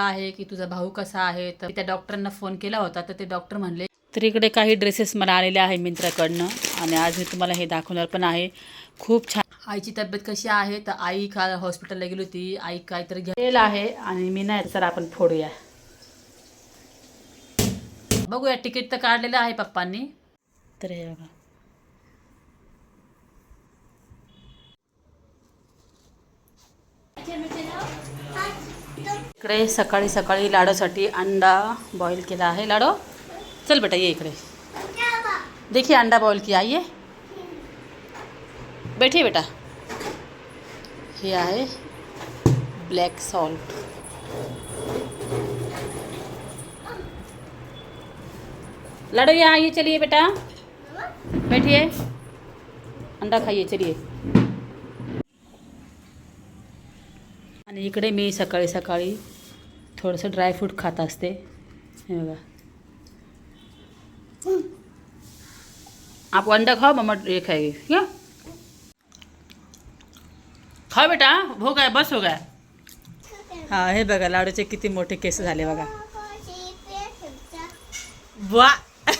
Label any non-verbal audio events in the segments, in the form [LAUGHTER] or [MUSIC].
आहे की तुझा भाऊ कसा आहे? तर त्या डॉक्टरांना फोन केला होता तर ते डॉक्टर म्हणले तर इकडे काही ड्रेसेस मला आलेले आहे मिंत्राकडनं आणि आज मी तुम्हाला हे दाखवणार पण आहे. खूप छान. आईची तब्येत कशी आहे? तर आई काल हॉस्पिटलला गेली होती. आई काहीतरी घेतलेलं आहे आणि मी नाही सर आपण फोडूया. बघूया तिकीट तर काढलेलं आहे पप्पांनी. तर हे बघा. इकडे सकाळी सकाळी लाडूसाठी अंडा बॉईल केला आहे. लाडो, चल बेटा, ये इकडे. देखिए अंडा बॉईल किया, ये. बैठिए बेटा. हे आहे ब्लॅक सॉल्ट लाडो, यहाँ आइए चलिए बेटा. बैठिए. अंडा खाइए, चलिए. आणि इकडे मी सकाळी सकाळी थोडंसं ड्रायफ्रूट खात असते. हे बघा. आप अंडा खाओ मम्मा ये खाएगी. क्या? खाओ बेटा हो गया बस हो गया. हा हे बघा लाडूचे किती मोठे केस झाले बघा. वा. [LAUGHS]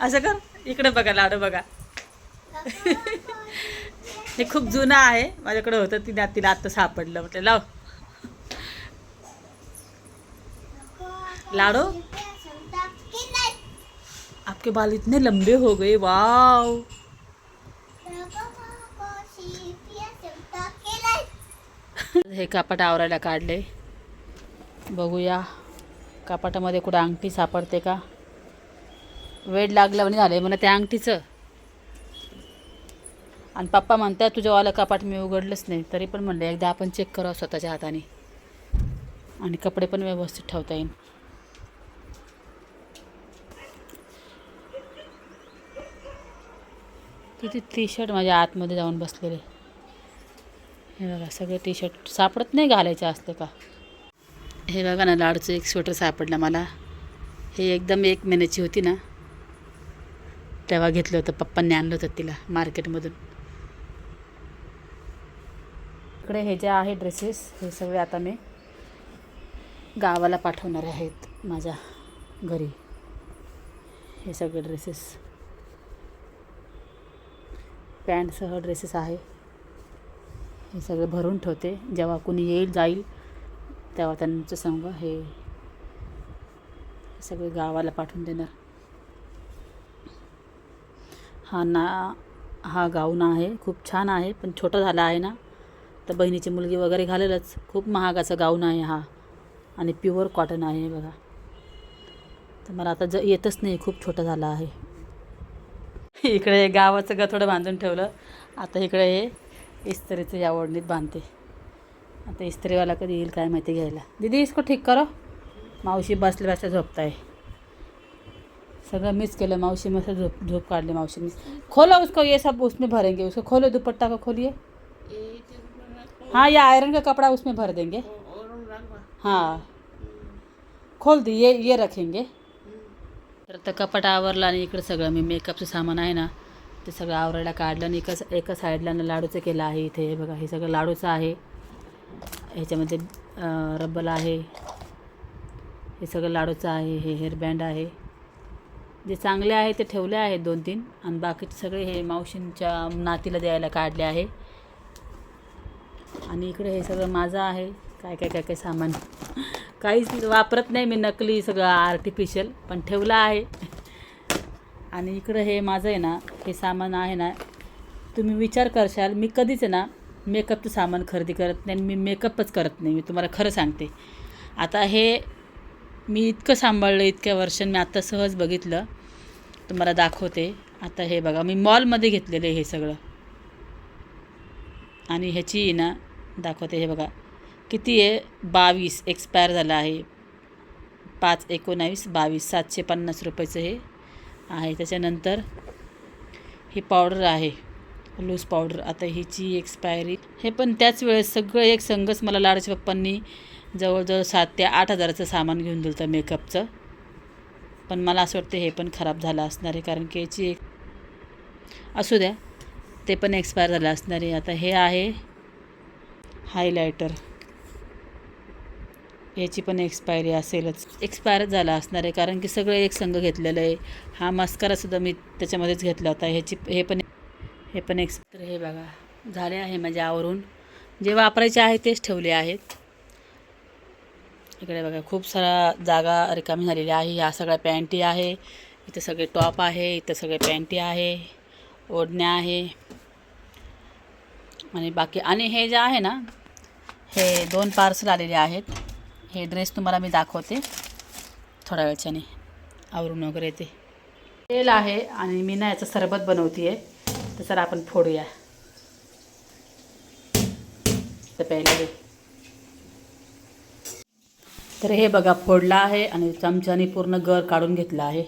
असं कर. इकडे बघा लाडू बघा. [LAUGHS] हे खूप जुनं आहे. माझ्याकडे होतं तिने तिला आत्ता सापडलं. म्हटलं लाव. लाडो. आपके बाल इतने लंबे हो गए. वाव. हे कापट आवरायला काढले. बघूया. कापाटामध्ये कुठं अंगठी सापडते का? वेड लागलं म्हणजे झालं मला त्या अंगठीचं. आणि पप्पा म्हणतात तुझ्या वाला कपाट मी उघडलंच नाही. तरी पण म्हणलं एकदा आपण चेक करावं स्वतःच्या हाताने. आणि कपडे पण व्यवस्थित ठेवता येईल. किती टी शर्ट माझ्या आतमध्ये जाऊन बसलेले. हे बघा सगळे टी शर्ट सापडत नाही घालायचे असते का? हे बघा ना लाडूचं एक स्वेटर सापडलं मला. हे एकदम एक महिन्याची होती ना. तेव्हा घेतलं होतं पप्पांनी आणलं होतं तिला मार्केटमधून इकडे हे जे आहे ड्रेसेस हे सगळे आता मी गावाला पाठवणारे आहेत माझ्या घरी. हे सगळे ड्रेसेस पॅन्टसह ड्रेसेस आहे. हे सगळे भरून ठेवते. जेव्हा कुणी येईल जाईल तेव्हा त्यांचं संग. हे सगळे गावाला पाठवून देणार. हा ना हा गाऊन आहे. खूप छान आहे पण छोटा झाला आहे ना. तर बहिणीची मुलगी वगैरे घालेलच. खूप महागाचं गाऊन आहे हा. आणि प्युअर कॉटन आहे बघा. तर मला आता ज येतच नाही खूप छोटा झाला आहे. इकडे गावाचं गथोडं बांधून ठेवलं. आता इकडे हे इस्त्रीचं या ओढणीत बांधते. आता इस्त्रीवाला कधी येईल काय माहिती घ्यायला. दीदी इसको ठीक करो. मावशी बसले बसल्या झोपताय. सगळं मिस केलं. मावशी मस्त झोप झोप काढली मावशीने. खोलो उसको ये सब उसमें भरेंगे. उसको खोलो दुपट्टा का खोलिए. हाँ ये आयरन का कपड़ा उसमें भर देंगे। हाँ। खोल दी ये ये रखेंगे। तर तर कपाट आवरला आणि इकडं सगळं मी मेकअपचं सामान आहे ना ते सगळं आवरायला काढलं आणि एका एका साईडला ना लाडूचं केलं आहे इथे. हे बघा हे सगळं लाडूचं आहे. ह्याच्यामध्ये रब्बल आहे. हे सगळं लाडूचं आहे हे हेअरबँड आहे. जे चांगले आहे ते ठेवले आहेत दोन तीन आणि बाकीचे सगळे हे मावशींच्या नातीला द्यायला काढले आहे. आणि इकडे हे सगळं माझं आहे. काय काय काय काय सामान? काहीच वापरत नाही मी नकली सगळं आर्टिफिशियल पण ठेवलं आहे. आणि इकडं हे माझं आहे ना हे सामान आहे ना तुम्ही विचार करशाल मी कधीच आहे ना मेकअपचं सामान खरेदी करत नाही आणि मी मेकअपच करत नाही मी तुम्हाला खरं सांगते. आता हे मी इतकं सांभाळलं इतक्या वर्षांनी मी आत्ता सहज बघितलं तुम्हाला दाखवते. आता हे बघा मी मॉलमध्ये घेतलेलं आहे हे सगळं. आणि ह्याची ना दाखवते. हे बघा. किती आहे? बावीस. एक्सपायर झालं आहे. पाच एकोणावीस बावीस. सातशे पन्नास रुपयाचं हे आहे. त्याच्यानंतर ही पावडर आहे. लूज पावडर आता हिची एक्सपायरी हे पण त्याच वेळेस सगळं एक संघच मला लाडाच्या पप्पांनी जवळजवळ सात ते आठ हजाराचं सामान घेऊन दिलं होतं मेकअपचं पण मला असं वाटतं हे पण खराब झालं असणार आहे. कारण की याची एक असू द्या ते पण एक्सपायर झालं असणार आहे. आता हे आहे हायलायटर. याची पण एक्सपायरी असेलच. एक्सपायरच झाला असणार आहे कारण की सगळं एक संघ घेतलेलं आहे. हा मस्करासुद्धा मी त्याच्यामध्येच घेतला होता. ह्याची हे पण हे पण एक्स तर हे बघा झाले आहे माझ्या आवरून. जे वापरायचे आहे तेच ठेवले आहेत. इकडे बघा खूप सारा जागा रिकामी झालेली आहे. ह्या सगळ्या पॅन्टी आहे. इथं सगळे टॉप आहे इथं सगळे पॅन्टी आहे ओढण्या आहे. आणि बाकी आणि हे जे आहे ना हे दोन पार्सल आलेले आहेत. हे ड्रेस तुम्हाला मी दाखवते. थोड्या वेळच्याने आवरून वगैरे ते तेल आहे आणि मी ना याचं सरबत बनवते आहे तर सर आपण फोडूया. तर पहिला तर हे बघा फोडला आहे आणि चमच्याने पूर्ण गर काढून घेतला आहे.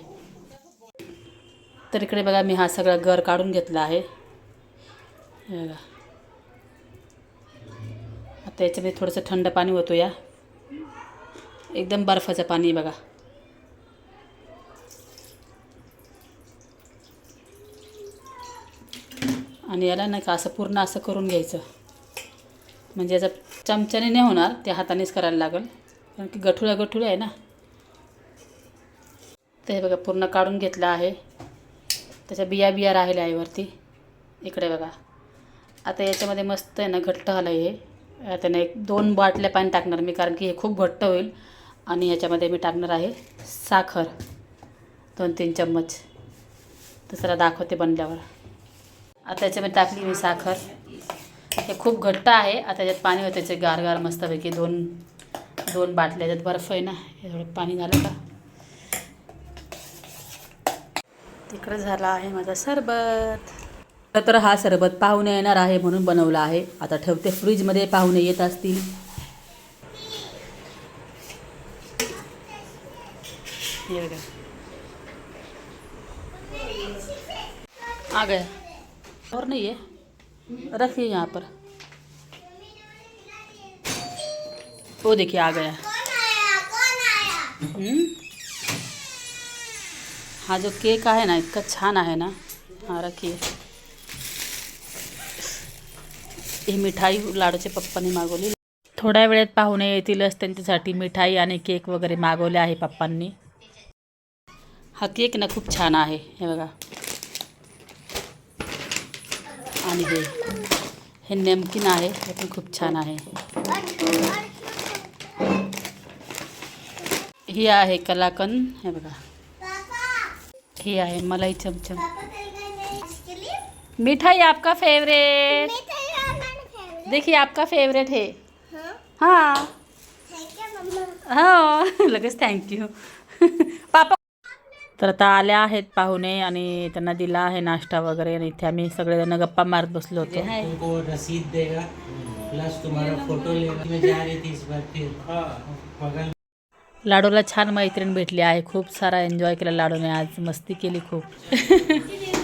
तर इकडे बघा मी हा सगळा गर काढून घेतला आहे. हे बघा. आता याच्यामध्ये थोडंसं थंड पाणी होतो या एकदम बर्फाचं पाणी बघा. आणि याला नाही का असं पूर्ण असं करून घ्यायचं. म्हणजे याचा चमच्याने नाही होणार ते हातानेच करायला लागेल. कारण की गठुळा गठुळा आहे ना. तर हे बघा पूर्ण काढून घेतलं आहे. त्याच्या बिया बिया राहिल्या आहे वरती. इकडे बघा. आता याच्यामध्ये मस्त आहे ना घट्ट आलं हे. त्याने एक दोन बाटल्या पाणी टाकणार मी कारण की हे खूप घट्ट होईल. आणि ह्याच्यामध्ये मी टाकणार आहे साखर दोन तीन चम्मच. दुसरा दाखवते बनल्यावर. आता याच्यामध्ये टाकली मी साखर. हे खूप घट्ट आहे. आता त्याच्यात पाणी होतं त्याचे गार गार मस्तपैकी दोन दोन बाटल्या. याच्यात बर्फ आहे ना हे थोडं पाणी झालं का? तिकडं झाला आहे माझा सरबत. तर हा सरबत पाहुणे येणार आहे म्हणून बनवला आहे. आता ठेवते फ्रीजमध्ये पाहुणे येत असतील. आ गया और नहीं है रखिए यहाँ पर. वो देखिए आ गया. हम्म? हा जो केक है ना इतका छान है ना. हाँ रखिए. ही मिठाई लाडूच्या पप्पांनी मागवली थोड्या वेळेत पाहुणे येतीलच त्यांच्यासाठी मिठाई आणि केक वगैरे मागवले आहे पप्पांनी. हा केक ना खूप छान आहे हे बघा. आणि हे हे नेमकीन आहे हे पण खूप छान आहे. ही आहे कलाकंद हे बघा. ही आहे मलाई चमचम. मिठाई आपका फेवरेट देखिए आपका फेवरेट है। हाँ। हो। [LAUGHS] लगेच थँक्यू [LAUGHS] पापा तर आता आल्या आहेत पाहुणे आणि त्यांना दिला आहे नाश्ता वगैरे आणि इथे आम्ही सगळेजण गप्पा मारत बसलो होतो. तुमको रसीद देगा. प्लस तुम्हारा फोटो लेगा. मैं जा रही थी इस बार फिर. बगल लाडूला छान मैत्रीण भेटली आहे. खूप सारा एन्जॉय केला लाडूने आज. मस्ती केली खूप. [LAUGHS]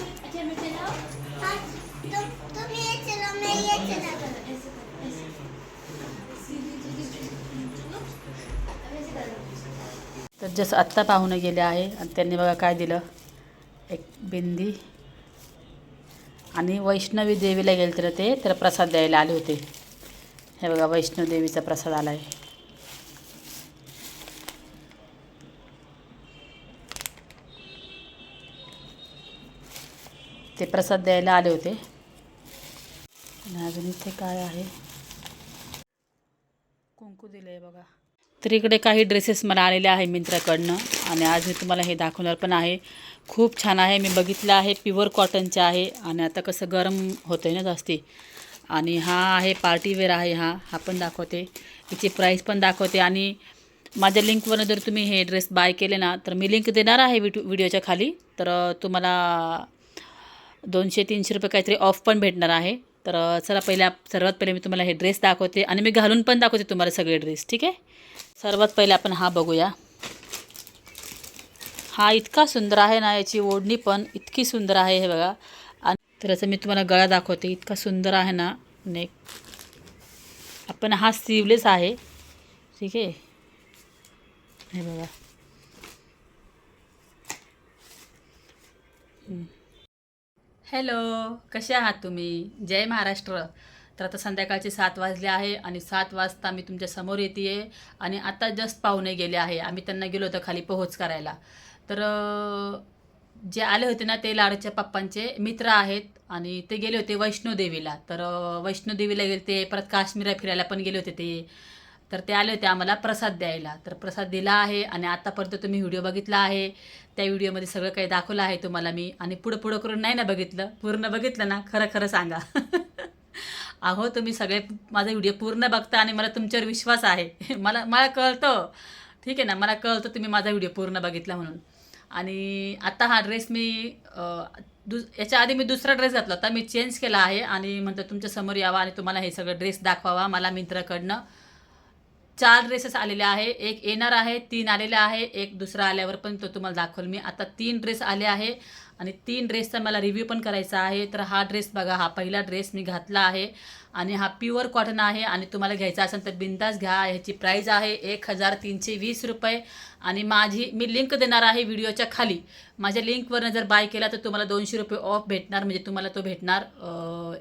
तर जसं आत्ता पाहुणे गेले आहे आणि त्यांनी बघा काय दिलं? एक बिंदी. आणि वैष्णवी देवीला गेले तर ते तर प्रसाद द्यायला आले होते. हे बघा वैष्णव देवीचा प्रसाद आला आहे ते प्रसाद द्यायला आले होते. आणि अजून इथे काय आहे? कुंकू दिलं आहे बघा. तर इकडे काही ड्रेसेस मला आलेले आहे मिंत्राकडनं. आणि आज मी तुम्हाला हे दाखवणार पण आहे. खूप छान आहे. मी बघितलं आहे प्युअर कॉटनचे आहे. आणि आता कसं गरम होतं आहे ना जास्ती. आणि हा आहे पार्टीवेअर आहे हा. हा पण दाखवते. याची प्राईस पण दाखवते. आणि माझ्या लिंकवरनं जर तुम्ही हे ड्रेस बाय केले ना तर मी लिंक देणार आहे व्हिडिओ व्हिडिओच्या खाली. तर तुम्हाला दोनशे तीनशे रुपये काहीतरी ऑफ पण भेटणार आहे. तर चला पहिल्या सर्वात पहिले मी तुम्हाला हे ड्रेस दाखवते. आणि मी घालून पण दाखवते तुम्हाला सगळे ड्रेस ठीक आहे? सर्वात पहिले आपण हा बघूया. हा इतका सुंदर आहे ना याची ओढणी पण इतकी सुंदर आहे हे बघा. आणि तर असं मी तुम्हाला गळा दाखवते इतका सुंदर आहे ना नेक. आपण हा स्लीवलेस आहे. ठीक आहे? हे बघा. हॅलो कसे आहात तुम्ही? जय महाराष्ट्र. तर आता संध्याकाळचे सात वाजले आहे आणि सात वाजता मी तुमच्यासमोर येते आणि आता जस्ट पाहुणे गेले आहे. आम्ही त्यांना गेलो होतो खाली पोहोच करायला. तर जे आले होते ना ते लाडूच्या पप्पांचे मित्र आहेत आणि ते गेले होते वैष्णोदेवीला तर वैष्णोदेवीला गेले ते परत काश्मीरला फिरायला पण गेले होते ते. तर ते आले होते आम्हाला प्रसाद द्यायला. तर प्रसाद दिला आहे आणि आत्तापर्यंत तुम्ही व्हिडिओ बघितला आहे. त्या व्हिडिओमध्ये सगळं काही दाखवलं आहे तुम्हाला मी. आणि पुढं पुढं करून नाही ना बघितलं? पूर्ण बघितलं ना? खरं खरं सांगा. [LAUGHS] अहो तुम्ही सगळे माझा व्हिडिओ पूर्ण बघता आणि मला तुमच्यावर विश्वास आहे. [LAUGHS] मला मला कळतं. ठीक आहे ना? मला कळतं तुम्ही माझा व्हिडिओ पूर्ण बघितला म्हणून. आणि आता हा ड्रेस मी दुस याच्या आधी मी दुसरा ड्रेस घातला होता. मी चेंज केला आहे आणि म्हणतं तुमच्यासमोर यावा आणि तुम्हाला हे सगळं ड्रेस दाखवावा. मला मित्राकडनं चार ड्रेसेस आलेले आहे. एक येणार आहे तीन आलेले आहे एक दुसरा आल्यावर पण तो तुम्हाला दाखवल मी. आता तीन ड्रेस आले आहे. आणि तीन ड्रेसचा मला रिव्ह्यू पण करायचा आहे. तर हा ड्रेस बघा हा पहिला ड्रेस मी घातला आहे. आणि हा प्युअर कॉटन आहे आणि तुम्हाला घ्यायचा असेल तर बिंदास घ्या. ह्याची प्राईज आहे एक हजार तीनशे वीस रुपये. आणि माझी मी लिंक देणार आहे व्हिडिओच्या खाली. माझ्या लिंकवरनं जर बाय केला तर तुम्हाला दोनशे रुपये ऑफ भेटणार. म्हणजे तुम्हाला तो भेटणार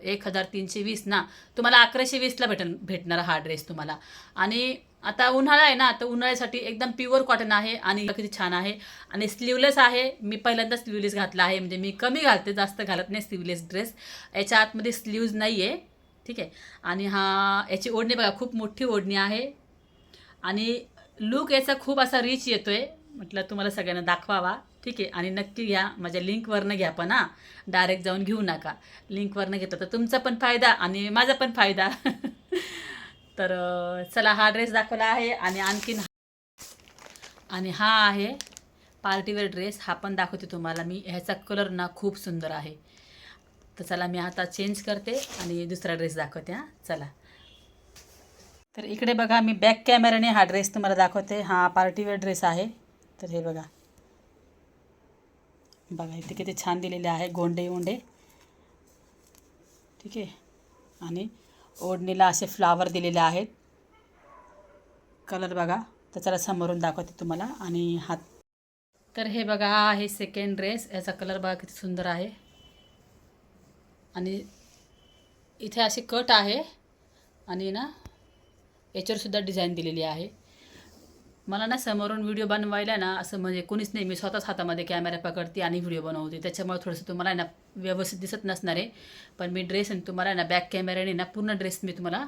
एक हजार तीनशे वीस ना. तुम्हाला अकराशे वीसला भेटन भेटणार हा ड्रेस तुम्हाला. आणि आता उन्हाळा आहे ना तर उन्हाळ्यासाठी एकदम प्युअर कॉटन आहे आणि किती छान आहे. आणि स्लीवलेस आहे. मी पहिल्यांदा स्लीवलेस घातला आहे. म्हणजे मी कमी घालते जास्त घालत नाही स्लीवलेस ड्रेस याच्या आतमध्ये स्लीव्ज नाही आहे ठीक आहे? आणि हा याची ओढणी बघा खूप मोठी ओढणी आहे. आणि लुक याचा खूप असा रिच आहे म्हटलं तुम्हाला सगळ्यांना दाखवावा. ठीक आहे? आणि नक्की घ्या. माझ्या लिंकवरनं घ्या पण हां. डायरेक्ट जाऊन घेऊ नका. लिंकवरनं घेतलं तर तुमचा पण फायदा आणि माझा पण फायदा. [LAUGHS] तर चला हा ड्रेस दाखवला आहे आणि आणखीन आणि हा आहे पार्टीवेअर ड्रेस हा पण दाखवते तुम्हाला मी. ह्याचा कलर ना खूप सुंदर आहे. तर चला मी आता चेंज करते आणि दुसरा ड्रेस दाखवते हां. चला. तर इकडे बघा मी बॅक कॅमेऱ्याने हा ड्रेस तुम्हाला दाखवते. हा पार्टीवेअर ड्रेस आहे. तर हे बघा. बघा इथे किती छान दिलेले आहे गोंडे उंडे ठीक आहे. आणि ओढणीला असे फ्लावर दिलेले आहेत. कलर बघा. तर चला समोरून दाखवते तुम्हाला. आणि हात. तर हे बघा हा आहे सेकंड ड्रेस याचा कलर बघा किती सुंदर आहे. आणि इथे असे कट आहे. आणि ना याच्यावरसुद्धा डिझाईन दिलेली आहे. मला ना समोरून व्हिडिओ बनवायला ना असं म्हणजे कोणीच नाही. मी स्वतःच हातामध्ये कॅमेरा पकडते आणि व्हिडिओ बनवते. त्याच्यामुळे थोडंसं तुम्हाला ना व्यवस्थित दिसत नसणार आहे. पण मी ड्रेस आणि तुम्हाला ना बॅक कॅमेऱ्याने ना पूर्ण ड्रेस मी तुम्हाला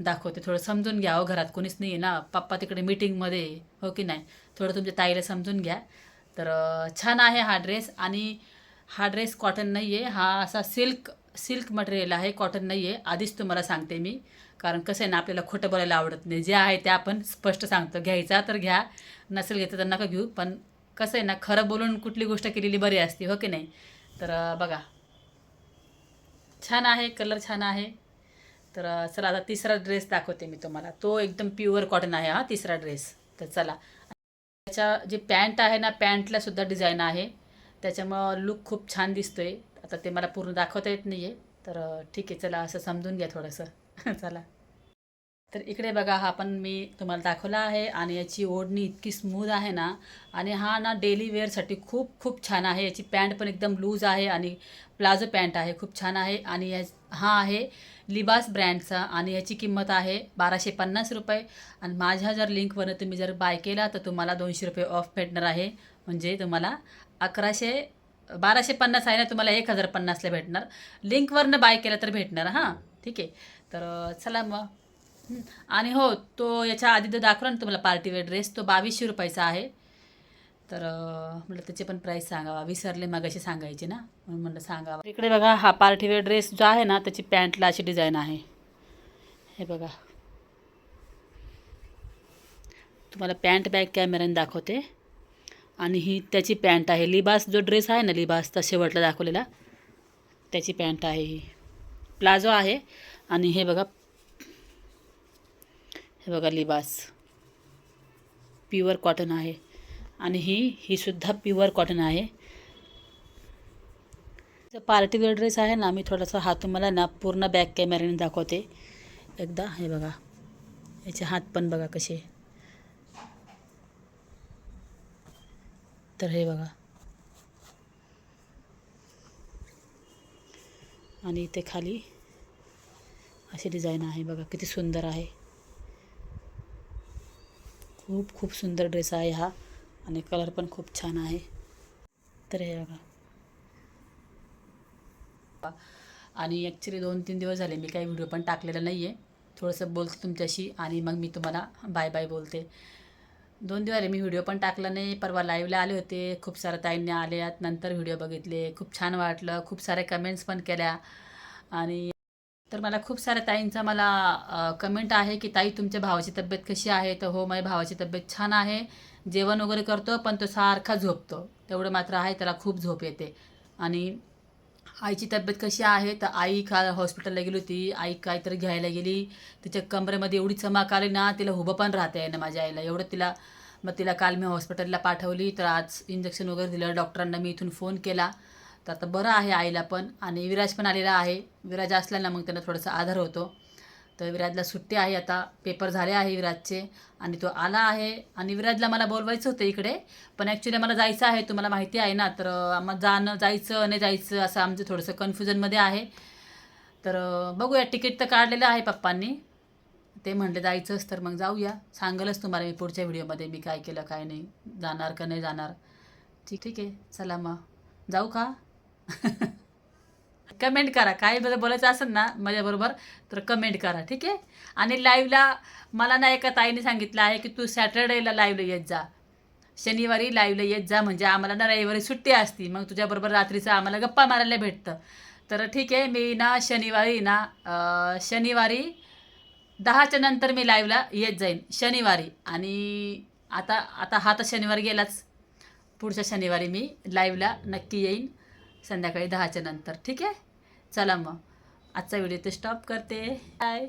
दाखवते. थोडं समजून घ्या हो घरात. कोणीच नाही आहे ना. पप्पा तिकडे मीटिंगमध्ये हो की नाही? थोडं तुमच्या ताईला समजून घ्या. तर छान आहे हा ड्रेस आणि हा ड्रेस कॉटन नाही आहे हा असा सिल्क सिल्क मटेरियल आहे. कॉटन नाही आहे आधीच तुम्हाला सांगते मी. कारण कसं आहे ना आपल्याला खोटं बोलायला आवडत नाही. जे आहे ते आपण स्पष्ट सांगतो. घ्यायचा तर घ्या नसेल घेतं तर नका घेऊ. पण कसं आहे ना खरं बोलून कुठली गोष्ट केलेली बरी असते हो की नाही? तर बघा. छान आहे कलर छान आहे. तर चला आता तिसरा ड्रेस दाखवते मी तुम्हाला. तो एकदम प्युअर कॉटन आहे हा तिसरा ड्रेस. तर चला. त्याच्या जी पॅन्ट आहे ना पॅन्टला सुद्धा डिझाईन आहे. त्याच्यामुळं लुक खूप छान दिसतोय. आता ते मला पूर्ण दाखवता येत नाही आहे तर ठीक आहे चला असं समजून घ्या थोडंसं. [LAUGHS] चला. तर इकडे बघा हा पण मी तुम्हाला दाखवला आहे आणि याची ओढणी इतकी स्मूथ आहे ना. आणि हा ना डेली वेअरसाठी खूप खूप छान आहे. याची पॅन्ट पण एकदम लूज आहे आणि प्लाझो पॅन्ट आहे. खूप छान आहे. आणि या हा आहे लिबास ब्रँडचा आणि याची किंमत आहे बाराशे पन्नास रुपये. आणि माझ्या जर लिंकवरनं तुम्ही जर बाय केला तर तुम्हाला दोनशे रुपये ऑफ भेटणार आहे. म्हणजे तुम्हाला अकराशे बाराशे पन्नास आहे ना तुम्हाला एक हजार पन्नासला भेटणार. लिंकवरनं बाय केलं तर भेटणार हां. ठीक आहे. तर चला मग. आणि हो तो याच्या आधी तर दाखवला ना तुम्हाला पार्टीवेअर ड्रेस तो बावीसशे रुपयाचा आहे. तर म्हटलं त्याची पण प्राईस सांगावा. विसरले मगाशी सांगायची ना म्हणून म्हटलं सांगावा. इकडे बघा हा पार्टीवेअर ड्रेस जो आहे ना त्याची पॅन्टला अशी डिझाईन आहे. हे बघा. तुम्हाला पॅन्ट बॅग कॅमेऱ्याने दाखवते. आणि ही त्याची पॅन्ट आहे. लिबास जो ड्रेस आहे ना लिबासचा शेवटला दाखवलेला त्याची पॅन्ट आहे ही. प्लाझो आहे. आणि हे बघा हे बघा लिबास. प्युअर कॉटन आहे. आणि ही ही सुद्धा प्युअर कॉटन आहे. पार्टीवेअर ड्रेस आहे ना मी थोडासा हात तुम्हाला ना पूर्ण बॅक कॅमेऱ्याने दाखवते. एकदा हे बघा. याचे हात पण बघा कसे. तर हे बघा. आणि इथे खाली अशी डिझाईन आहे बघा किती सुंदर आहे. खूप खूप सुंदर ड्रेस आहे हा. आणि कलर पण खूप छान आहे. तर हे बघा. आणि ॲक्च्युली दोन तीन दिवस झाले मी काही व्हिडिओ पण टाकलेला नाही आहे थोडंसं बोलते तुमच्याशी आणि मग मी तुम्हाला बाय बाय बोलते. दोन दिवस मी व्हिडिओ पण टाकला नाही. परवा लाईव्हला आले होते. खूप साऱ्या ताईंनी आल्यात. नंतर व्हिडिओ बघितले. खूप छान वाटलं. खूप साऱ्या कमेंट्स पण केल्या. आणि तर मला खूप साऱ्या ताईंचा मला कमेंट आहे की ताई तुमच्या भावाची तब्येत कशी आहे? तर हो माझ्या भावाची तब्येत छान आहे. जेवण वगैरे करतो पण तो सारखा झोपतो. तेवढं मात्र आहे त्याला खूप झोप येते. आणि आईची तब्येत कशी आहे? तर आई का हॉस्पिटलला गेली होती. आई काहीतरी घ्यायला गेली. तिच्या कमरेमध्ये एवढी चमक आली ना तिला उभं पण राहते ना माझ्या आईला. एवढं तिला मग तिला काल मी हॉस्पिटलला पाठवली. तर आज इंजेक्शन वगैरे दिलं. डॉक्टरांना मी इथून फोन केला. तर आता बरं आहे आईला पण आणि विराज पण आलेला आहे. विराज असला ना मग त्यांना थोडासा आधार होतो. तर विराजला सुट्टी आहे आता. पेपर झाले आहे विराजचे आणि तो आला आहे. आणि विराजला मला बोलवायचं होतं इकडे. पण ॲक्च्युली मला जायचं आहे. तुम्हाला माहिती आहे ना. तर आम्हाला जाणं जायचं नाही जायचं असं आमचं थोडंसं कन्फ्युजनमध्ये आहे. तर बघूया. तिकीट तर काढलेलं आहे पप्पांनी. ते म्हणले जायचंच तर मग जाऊया. सांगलच तुम्हाला मी पुढच्या व्हिडिओमध्ये मी काय केलं काय नाही. जाणार का नाही जाणार. ठीक ठीक आहे. चला मग. जाऊ का? कमेंट करा. काही बरं बोलायचं असेल ना माझ्याबरोबर तर कमेंट करा ठीक आहे? आणि लाईव्हला मला ना एका ताईने सांगितलं आहे की तू सॅटर्डेला लाईव्हला येत जा. शनिवारी लाईव्हला येत जा म्हणजे आम्हाला ना रविवारी सुट्टी असती. मग तुझ्याबरोबर रात्रीचं आम्हाला गप्पा मारायला भेटतं. तर ठीक आहे मी ना शनिवारी ना शनिवारी दहाच्या नंतर मी लाईव्हला येत जाईन शनिवारी. आणि आता आता हा तर शनिवार गेलाच. पुढच्या शनिवारी मी लाईव्हला नक्की येईन. संध्याकाळी दहाच्या नंतर. ठीक आहे? चला मग. आजचा व्हिडिओ ते स्टॉप करते. बाय